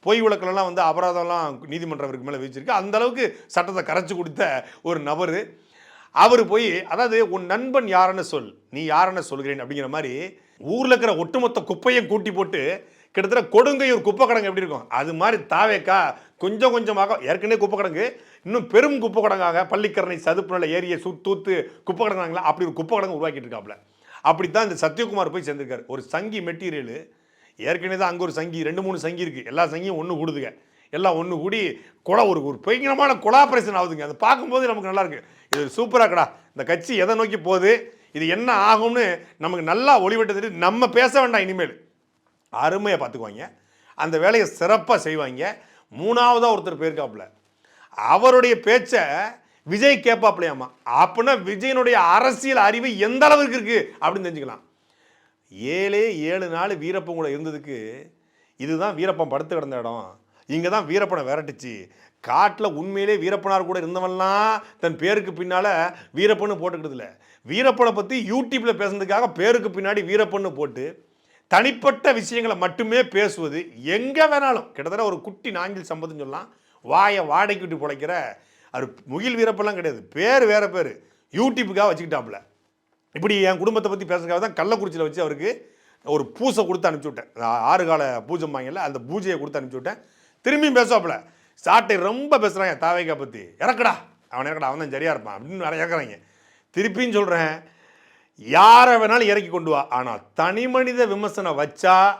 பொய் வழக்கிலலாம் வந்து அபராதம்லாம் நீதிமன்றம் மேலே வச்சிருக்கு அந்த அளவுக்கு சட்டத்தை கரைச்சி கொடுத்த ஒரு நபர். அவர் போய் அதாவது உன் நண்பன் யாருன்னு சொல். நீ யாருன்னு சொல்கிறேன் அப்படிங்கிற மாதிரி ஊரில் இருக்கிற ஒட்டுமொத்த குப்பையும் கூட்டி போட்டு கிட்டத்தட்ட கொடுங்கையூர் குப்பை கிடங்கு எப்படி இருக்கும்? அது மாதிரி தாவேக்கா கொஞ்சம் கொஞ்சமாக ஏற்கனவே குப்பை கிடங்கு இன்னும் பெரும் குப்பை கிடங்காக பள்ளிக்கரணை சதுப்பு நில ஏரியை சு தூத்து குப்பை கிடங்காங்களா அப்படி ஒரு குப்பை கிடங்கு உருவாக்கிட்டு இருக்காப்புல அப்படித்தான் இந்த சத்யகுமார் போய் சேர்ந்திருக்காரு. ஒரு சங்கி மெட்டீரியலு ஏற்கனவே தான் அங்கே ஒரு சங்கி ரெண்டு மூணு சங்கி இருக்குது எல்லா சங்கியும் ஒன்று கூடுதுங்க. எல்லாம் ஒன்று கூடி கொலா ஒரு ஒரு பயங்கரமான கொலாபரேஷன் ஆகுதுங்க. அதை பார்க்கும்போது நமக்கு நல்லாயிருக்கு இது சூப்பராக கடா இந்த கட்சி எதை நோக்கி போகுது? இது என்ன ஆகும்னு நமக்கு நல்லா ஒளிவட்ட நம்ம பேச வேண்டாம் இனிமேல். அருமையாக பார்த்துக்குவாங்க. அந்த வேலையை சிறப்பாக செய்வாங்க. மூணாவதாக ஒருத்தர் போயிருக்காப்புல. அவருடைய பேச்சை விஜய் கேட்பாப்லையாமா அப்படின்னா விஜயனுடைய அரசியல் அறிவு எந்த அளவுக்கு இருக்குது அப்படின்னு தெரிஞ்சுக்கலாம். ஏழே ஏழு நாள் வீரப்பன் கூட இருந்ததுக்கு இதுதான் வீரப்பன் படுத்து கிடந்த இடம். இங்கே தான் வீரப்பனை விரட்டுச்சு. காட்டில் உண்மையிலே வீரப்பனார் கூட இருந்தவன்லாம் தன் பேருக்கு பின்னால் வீரப்பன்னு போட்டுக்கிட்டதில்ல. வீரப்பனை பற்றி யூடியூப்பில் பேசுனதுக்காக பேருக்கு பின்னாடி வீரப்பன்னு போட்டு தனிப்பட்ட விஷயங்களை மட்டுமே பேசுவது எங்கே வேணாலும். கிட்டத்தட்ட ஒரு குட்டி நாஞ்சில் சம்பதுன்னு சொல்லலாம். வாயை வாடகைக்கு விட்டு பிழைக்கிற அது முகில் வீரப்பெல்லாம் கிடையாது. பேர் வேற பேர். யூடியூப்புக்காக வச்சுக்கிட்டாப்புல. இப்படி என் குடும்பத்தை பற்றி பேசுறதுக்காக தான் கள்ளக்குறிச்சியில் வச்சு அவருக்கு ஒரு பூசை கொடுத்து அனுப்பிச்சி விட்டேன். ஆறு கால பூஜை வாங்கல அந்த பூஜையை கொடுத்து அனுப்பிச்சி விட்டேன். திரும்பியும் பேசுவாப்புல. சாட்டை ரொம்ப பேசுகிறாங்க தாவைக்கா பற்றி இறக்கடா. அவன் இறக்கடா. அவன் தான் சரியாக இருப்பான் அப்படின்னு நிறைய இறக்குறாங்க. திருப்பியும் சொல்கிறேன் யாரை வேணாலும் இறக்கி கொண்டு வா. ஆனால் தனி மனித விமர்சனம் வச்சா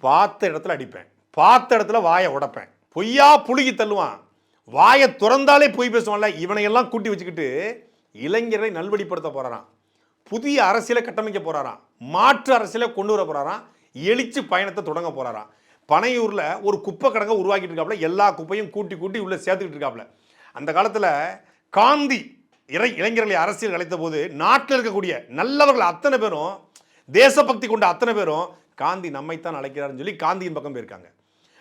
பார்த்த இடத்துல அடிப்பேன். பார்த்த இடத்துல வாயை உடைப்பேன். பொய்யா புழுகி தள்ளுவான். வாயை திறந்தாலே பொய் பேசுவான்ல. இவனையெல்லாம் கூட்டி வச்சுக்கிட்டு இளைஞரை நல்வழிப்படுத்த போகிறாரான் புதிய அரசியலை கட்டமைக்க போகிறாரான் மாற்று அரசியலை கொண்டு வர போகிறாரான் எழுச்சி பயணத்தை தொடங்க போகிறாரான் பனையூரில் ஒரு குப்பை கடங்க உருவாக்கிட்டு இருக்காப்புல எல்லா குப்பையும் கூட்டி கூட்டி உள்ளே சேர்த்துக்கிட்டு இருக்காப்புல அந்த காலத்தில் காந்தி இறை இளைஞர்களை அரசியல் அழைத்த போது நாட்டில் இருக்கக்கூடிய நல்லவர்கள் அத்தனை பேரும் தேசபக்தி கொண்ட அத்தனை பேரும் காந்தி நம்மைத்தான் அழைக்கிறாருன்னு சொல்லி காந்தியின் பக்கம் போயிருக்காங்க.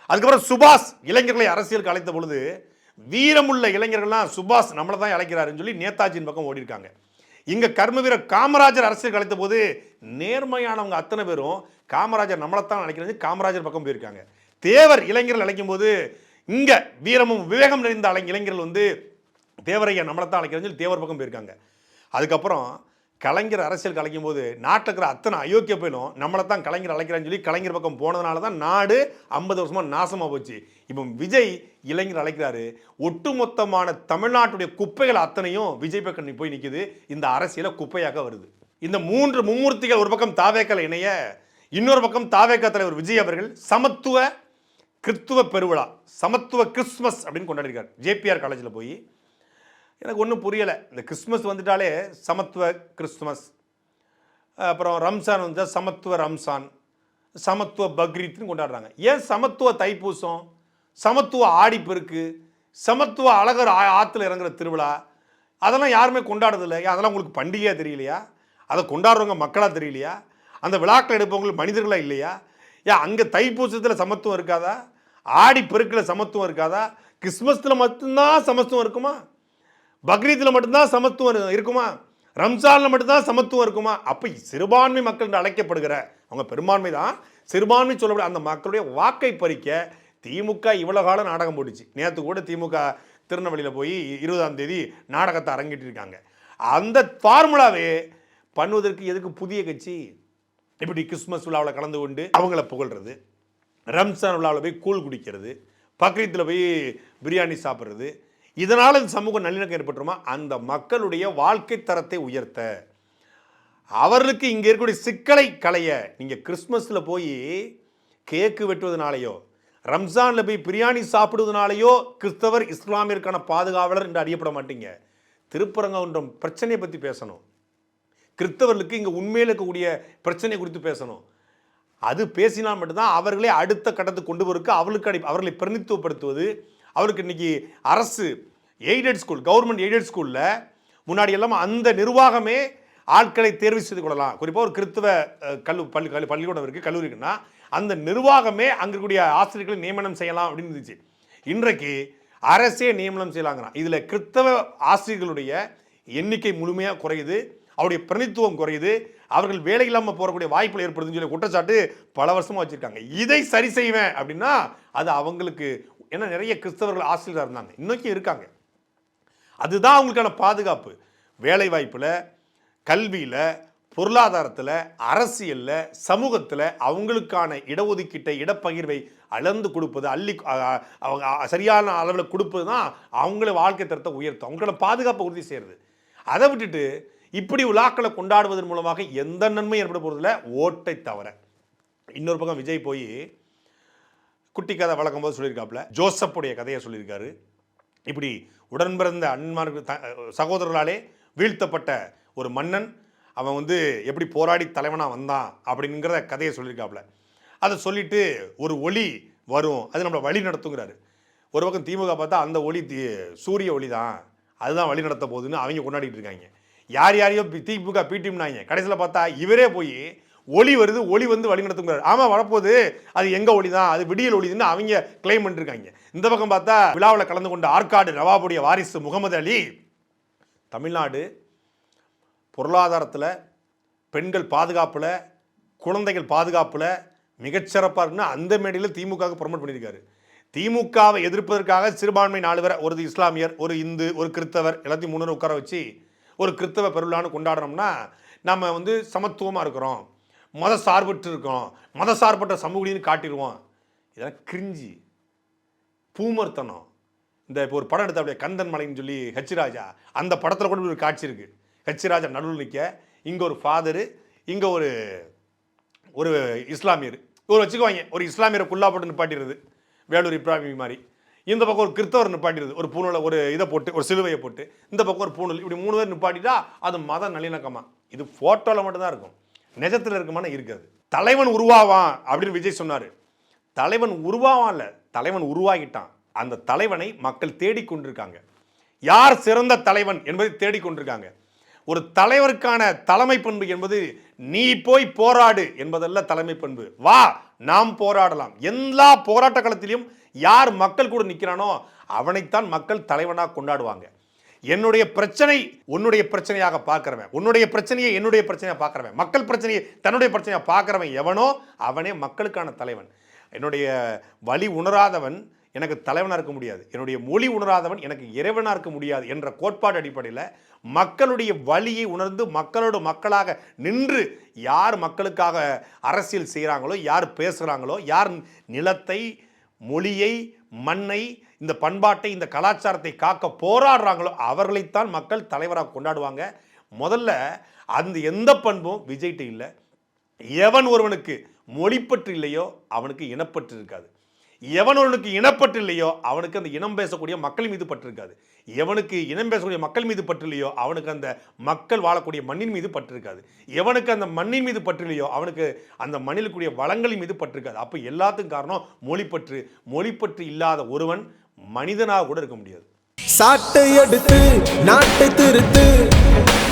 அதுக்கப்புறம் சுபாஷ் இளைஞர்களை அரசியலுக்கு அழைத்த பொழுது வீரமுள்ள இளைஞர்கள்லாம் சுபாஷ் நம்மளை தான் அழைக்கிறாருன்னு சொல்லி நேதாஜியின் பக்கம் ஓடிருக்காங்க இங்கே கர்ம வீரர் காமராஜர் அரசியலுக்கு அழைத்த போது நேர்மையானவங்க அத்தனை பேரும் காமராஜர் நம்மளைத்தான் அழைக்கிறது காமராஜர் பக்கம் போயிருக்காங்க. தேவர் இளைஞர்கள் அழைக்கும் போது இங்கே வீரமும் விவேகம் நிறைந்த அலை- இளைஞர்கள் வந்து தேவரையா நம்மளைத்தான் அழைக்கிறேன்னு சொல்லி தேவர் பக்கம் போயிருக்காங்க. அதுக்கப்புறம் கலைஞர் அரசியல் கலைக்கும் போது நாட்டில் இருக்கிற அத்தனை அயோக்கிய போயிலும் நம்மளை தான் கலைஞர் அழைக்கிறான்னு சொல்லி கலைஞர் பக்கம் போனதுனால தான் நாடு ஐம்பது வருஷமாக நாசமாக போச்சு. இப்போ விஜய் இளைஞர் அழைக்கிறாரு. ஒட்டுமொத்தமான தமிழ்நாட்டுடைய குப்பைகள் அத்தனையும் விஜய் பக்கம் போய் நிற்கிது இந்த அரசியலை குப்பையாக வருது. இந்த மூன்று மும்மூர்த்திகள் ஒரு பக்கம் தாவேக்கலை இணைய இன்னொரு பக்கம் தாவேக்கா தலைவர் விஜய் அவர்கள் சமத்துவ கிறிஸ்துவ பெருவிழா சமத்துவ கிறிஸ்மஸ் அப்படின்னு கொண்டாடிருக்கார். ஜேபிஆர் காலேஜில் போய் எனக்கு ஒன்றும் புரியலை. இந்த கிறிஸ்மஸ் வந்துட்டாலே சமத்துவ கிறிஸ்துமஸ். அப்புறம் ரம்சான் வந்து சமத்துவ ரம்சான் சமத்துவ பக்ரீத்னு கொண்டாடுறாங்க. ஏன் சமத்துவ தைப்பூசம்? சமத்துவ ஆடிப்பெருக்கு சமத்துவ அழகர் ஆ- இறங்குற திருவிழா. அதெல்லாம் யாருமே கொண்டாடுறதில்ல. ஏன் அதெல்லாம் உங்களுக்கு பண்டிகையாக தெரியலையா? அதை கொண்டாடுறவங்க மக்களாக தெரியலையா? அந்த விழாக்கள் எடுப்பவங்களுக்கு மனிதர்களாக இல்லையா? ஏன் அங்கே தைப்பூசத்தில் சமத்துவம் இருக்காதா? ஆடி பெருக்கில் சமத்துவம் இருக்காதா? கிறிஸ்மஸில் மட்டும்தான் சமத்துவம் இருக்குமா? பக்ரீத்தில் மட்டும்தான் சமத்துவம் இருக்குமா? ரம்சானில் மட்டும்தான் சமத்துவம் இருக்குமா? அப்போ சிறுபான்மை மக்கள் என்று அழைக்கப்படுகிற அவங்க பெரும்பான்மை தான். சிறுபான்மை சொல்லக்கூடிய அந்த மக்களுடைய வாக்கை பறிக்க திமுக இவ்வளோ காலம் நாடகம் போட்டுச்சு. நேற்று கூட திமுக திருநெல்வேலியில் போய் இருபதாம் தேதி நாடகத்தை அரங்கிட்டு இருக்காங்க அந்த ஃபார்முலாவே பண்ணுவதற்கு எதுக்கு புதிய கட்சி? இப்படி கிறிஸ்மஸ் விழாவில் கலந்து கொண்டு அவங்கள புகழ்றது ரம்சான் விழாவில் போய் கூழ் குடிக்கிறது பக்ரீத்தில் போய் பிரியாணி சாப்பிட்றது இதனால் இந்த சமூக நல்லிணக்கம் ஏற்பட்டுருமா? அந்த மக்களுடைய வாழ்க்கை தரத்தை உயர்த்த. அவர்களுக்கு இங்கே இருக்கக்கூடிய சிக்கலை களைய நீங்கள் கிறிஸ்மஸில் போய் கேக்கு வெட்டுவதனாலேயோ ரம்ஜானில் போய் பிரியாணி சாப்பிடுவதனாலேயோ கிறிஸ்தவர் இஸ்லாமியருக்கான பாதுகாவலர் என்று அறியப்பட மாட்டீங்க. திருப்பரங்குன்றம் பிரச்சனையை பற்றி பேசணும். கிறிஸ்தவர்களுக்கு இங்கே உண்மையில் இருக்கக்கூடிய பிரச்சனை குறித்து பேசணும். அது பேசினால் மட்டும்தான் அவர்களே அடுத்த கட்டத்துக்கு கொண்டு போருக்கு அவர்களுக்கு அடி அவர்களை பிரதித்துவப்படுத்துவது அவருக்கு இன்னைக்கு அரசு எய்டட் ஸ்கூல் கவர்மெண்ட் எய்டட் ஸ்கூலில் முன்னாடி எல்லாம் அந்த நிர்வாகமே ஆட்களை தேர்வு செய்து கொள்ளலாம். குறிப்பாக ஒரு கிறித்துவ கல்லு பள்ளி கல்வி பள்ளிக்கூடம் இருக்குது கல்லூரிக்குன்னா அந்த நிர்வாகமே அங்கே இருக்கக்கூடிய ஆசிரியர்களை நியமனம் செய்யலாம் அப்படின்னு இருந்துச்சு. இன்றைக்கு அரசே நியமனம் செய்யலாங்கிறான். இதில் கிறித்தவ ஆசிரியர்களுடைய எண்ணிக்கை முழுமையாக குறையுது. அவருடைய பிரதித்துவம் குறையுது. அவர்கள் வேலை இல்லாமல் போகக்கூடிய வாய்ப்புகள் ஏற்படுதுன்னு சொல்லி குற்றச்சாட்டு பல வருஷமாக வச்சுருக்காங்க. இதை சரி செய்வேன் அப்படின்னா அது அவங்களுக்கு ஏன்னா நிறைய கிறிஸ்தவர்கள் ஆசிரியராக இருந்தாங்க. இன்னைக்கும் இருக்காங்க. அதுதான் அவங்களுக்கான பாதுகாப்பு. வேலைவாய்ப்பில் கல்வியில் பொருளாதாரத்தில் அரசியலில் சமூகத்தில் அவங்களுக்கான இடஒதுக்கீட்டை இடப்பகிர்வை அளந்து கொடுப்பது அள்ளி அவங்க சரியான அளவில் கொடுப்பது தான் அவங்கள வாழ்க்கை தரத்தை உயர்த்தும். அவங்களோட பாதுகாப்பை உறுதி செய்கிறது அதை விட்டுட்டு இப்படி விழாக்களை கொண்டாடுவதன் மூலமாக எந்த நன்மையும் ஏற்பட போகிறதில்ல ஓட்டை தவிர இன்னொரு பக்கம் விஜய் போய் குட்டி கதை வளர்க்கும் போது சொல்லியிருக்காப்புல. ஜோசப்புடைய கதையை சொல்லியிருக்காரு. இப்படி உடன்பிறந்த பிறந்த த சகோதரர்களாலே வீழ்த்தப்பட்ட ஒரு மன்னன் அவன் வந்து எப்படி போராடி தலைவனாக வந்தான் அப்படிங்கிற கதையை சொல்லியிருக்காப்புல. அதை சொல்லிட்டு ஒரு ஒளி வரும். அது நம்மளை வழி நடத்துங்கிறாரு. ஒரு பக்கம் திமுக பார்த்தா அந்த ஒளி சூரிய ஒளி தான் அதுதான் வழி நடத்த போகுதுன்னு அவங்க கொண்டாடிட்டு இருக்காங்க. யார் யாரையோ பி- திமுக பீட்டிம்னாங்க. கடைசியில் பார்த்தா இவரே போய் ஒளி வருது ஒளி வந்து வழி நடத்துங்கிறாரு ஆமாம் வரப்போகுது. அது எங்கே ஒளி தான் அது விடியல் ஒளிதுன்னு அவங்க கிளைம் பண்ணிருக்காங்க. இந்த பக்கம் பார்த்தா விழாவில் கலந்து கொண்ட ஆற்காடு நவாபுடைய வாரிசு முகமது அலி தமிழ்நாடு பொருளாதாரத்தில் பெண்கள் பாதுகாப்பில் குழந்தைகள் பாதுகாப்பில் மிகச்சிறப்பாக இருக்குன்னு அந்த மேடையில் திமுகவுக்கு ப்ரொமோட் பண்ணியிருக்காரு. திமுகவை எதிர்ப்பதற்காக சிறுபான்மை நாலு பேர் ஒரு இஸ்லாமியர் ஒரு இந்து ஒரு கிறிஸ்தவர் எல்லாத்தையும் முன்னூறு உட்கார வச்சு ஒரு கிறித்தவ பெருவிழான்னு கொண்டாடுறோம்னா நம்ம வந்து சமத்துவமாக இருக்கிறோம். மத சார்பற்று இருக்கோம் மத சார்பற்ற சமூகன்னு காட்டிடுவோம். இதெல்லாம் கிரிஞ்சி பூமர்த்தனம். இந்த இப்போ ஒரு படம் எடுத்த அப்படியே கந்தன் மலைன்னு சொல்லி ஹெச் ராஜா அந்த படத்தில் கூட ஒரு காட்சி இருக்குது ஹெச் ராஜா நடுவில் நிற்க இங்கே ஒரு ஃபாதரு இங்கே ஒரு ஒரு இஸ்லாமியர். ஒரு வச்சுக்குவாங்க ஒரு இஸ்லாமியரை குல்லா போட்டு நிப்பாட்டிடுறது. வேலூர் இப்ராமி மாதிரி. இந்த பக்கம் ஒரு கிறிஸ்தவர் நிப்பாட்டிடுது ஒரு பூணூலை ஒரு இதை போட்டு ஒரு சிலுவையை போட்டு. இந்த பக்கம் ஒரு பூணூல். இப்படி மூணு பேர் நிப்பாட்டிட்டா அது மத நல்லிணக்கமாக இது ஃபோட்டோவில் மட்டும்தான் இருக்கும். நிஜத்தில் இருக்குமானா இருக்காது. தலைவன் உருவாவான் அப்படின்னு விஜய் சொன்னார். தலைவன் உருவாவான் இல்லை தலைவன் உருவாகிட்டான். அந்த தலைவனை மக்கள் தேடிக்கொண்டிருக்காங்க. யார் சிறந்த தலைவன் என்பதை தேடிக்கொண்டிருக்காங்க. ஒரு தலைவருக்கான தலைமை பண்பு என்பது நீ போய் போராடு என்பதல்ல தலைமை பண்பு. வா நாம் போராடலாம். எல்லா போராட்ட களத்திலும் யார் மக்கள் கூட நிற்கிறானோ அவனைத்தான் மக்கள் தலைவனாக கொண்டாடுவாங்க. என்னுடைய பிரச்சனை உன்னுடைய பிரச்சனையாக பார்க்கிறவன். உன்னுடைய பிரச்சனையை என்னுடைய பிரச்சனையாக பார்க்குறவன். மக்கள் பிரச்சனையை தன்னுடைய பிரச்சனையாக பார்க்குறவன் எவனோ அவனே மக்களுக்கான தலைவன். என்னுடைய வழி உணராதவன் எனக்கு தலைவனாக இருக்க முடியாது. என்னுடைய மொழி உணராதவன் எனக்கு இறைவனாக இருக்க முடியாது என்ற கோட்பாடு அடிப்படையில் மக்களுடைய வழியை உணர்ந்து மக்களோட மக்களாக நின்று யார் மக்களுக்காக அரசியல் செய்கிறாங்களோ யார் பேசுகிறாங்களோ யார் நிலத்தை மொழியை மண்ணை இந்த பண்பாட்டை இந்த கலாச்சாரத்தை காக்க போராடுறாங்களோ அவர்களைத்தான் மக்கள் தலைவராக கொண்டாடுவாங்க. முதல்ல அந்த எந்த பண்பும் விஜய்கிட்ட இல்லை. எவன் ஒருவனுக்கு மொழிப்பற்று இல்லையோ அவனுக்கு இனப்பற்று இருக்காது. எவன் ஒருவனுக்கு இனப்பற்று இல்லையோ அவனுக்கு அந்த இனம் பேசக்கூடிய மக்கள் மீது பற்று இருக்காது. எவனுக்கு இனம் பேசக்கூடிய மக்கள் மீது பற்று இல்லையோ அவனுக்கு அந்த மக்கள் வாழக்கூடிய மண்ணின் மீது பற்று இருக்காது. எவனுக்கு அந்த மண்ணின் மீது பற்று இல்லையோ அவனுக்கு அந்த மண்ணிலுக்குரிய வளங்களின் மீது பற்று இருக்காது. அப்போ எல்லாத்துக்கும் காரணம் மொழிப்பற்று. மொழிப்பற்று இல்லாத ஒருவன் மனிதனாக கூட இருக்க முடியாது. சாட்டை எடுத்து நாட்டை திருத்து.